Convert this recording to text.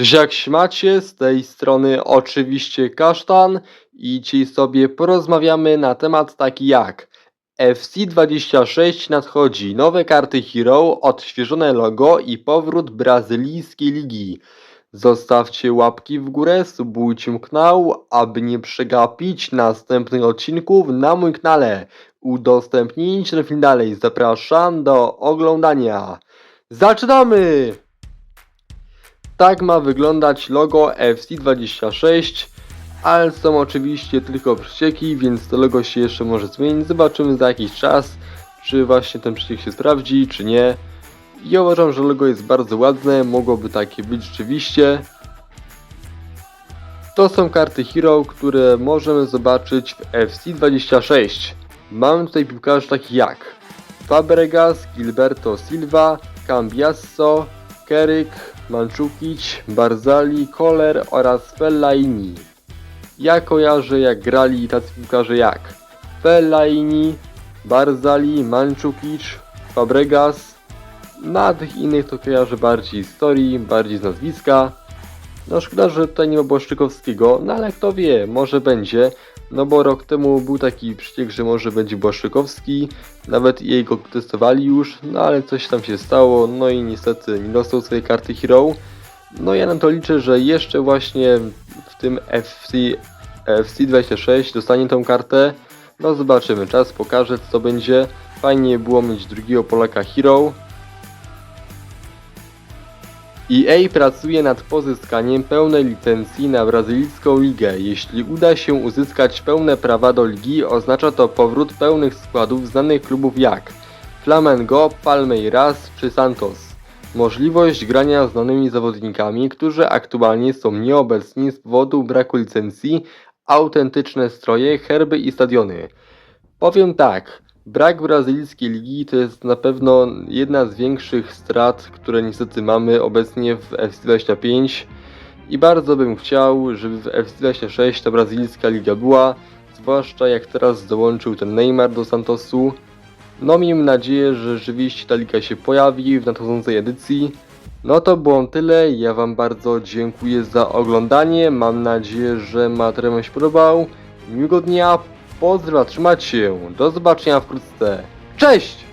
Cześć jak macie, z tej strony oczywiście Kasztan i dzisiaj sobie porozmawiamy na temat taki jak FC26 nadchodzi, nowe karty Hero, odświeżone logo i powrót brazylijskiej ligi. Zostawcie łapki w górę, subujcie kanał, aby nie przegapić następnych odcinków na mój kanale. Udostępnijcie ten film dalej, zapraszam do oglądania. Zaczynamy! Tak ma wyglądać logo FC26, ale są oczywiście tylko przecieki, więc to logo się jeszcze może zmienić. Zobaczymy za jakiś czas, czy właśnie ten przeciek się sprawdzi, czy nie. Ja uważam, że logo jest bardzo ładne, mogłoby takie być rzeczywiście. To są karty Hero, które możemy zobaczyć w FC26. Mamy tutaj piłkarzy takich jak Fabregas, Gilberto Silva, Cambiasso, Keryk, Mandzukic, Barzali, Koller oraz Fellaini. Ja kojarzę jak grali tacy piłkarze jak Fellaini, Barzali, Mandzukic, Fabregas. Na tych innych to kojarzę bardziej z historii, bardziej z nazwiska. No szkoda, że tutaj nie ma Błaszczykowskiego, no ale kto wie, może będzie. No bo rok temu był taki przeciek, że może będzie Błaszczykowski, nawet jej go testowali już, no ale coś tam się stało, no i niestety nie dostał swojej karty Hero. No ja na to liczę, że jeszcze właśnie w tym FC, FC26 dostanie tą kartę. No zobaczymy, czas pokaże co to będzie. Fajnie było mieć drugiego Polaka Hero. EA pracuje nad pozyskaniem pełnej licencji na brazylijską ligę. Jeśli uda się uzyskać pełne prawa do ligi, oznacza to powrót pełnych składów znanych klubów jak Flamengo, Palmeiras czy Santos. Możliwość grania znanymi zawodnikami, którzy aktualnie są nieobecni z powodu braku licencji, autentyczne stroje, herby i stadiony. Powiem tak, brak brazylijskiej ligi to jest na pewno jedna z większych strat, które niestety mamy obecnie w FC25 i bardzo bym chciał, żeby w FC26 ta brazylijska liga była, zwłaszcza jak teraz dołączył ten Neymar do Santosu. No miejmy nadzieję, że rzeczywiście ta liga się pojawi w nadchodzącej edycji. No to było tyle, ja wam bardzo dziękuję za oglądanie, mam nadzieję, że materiał się podobał. Miłego dnia, pozdrawiam, trzymajcie się, do zobaczenia wkrótce, cześć!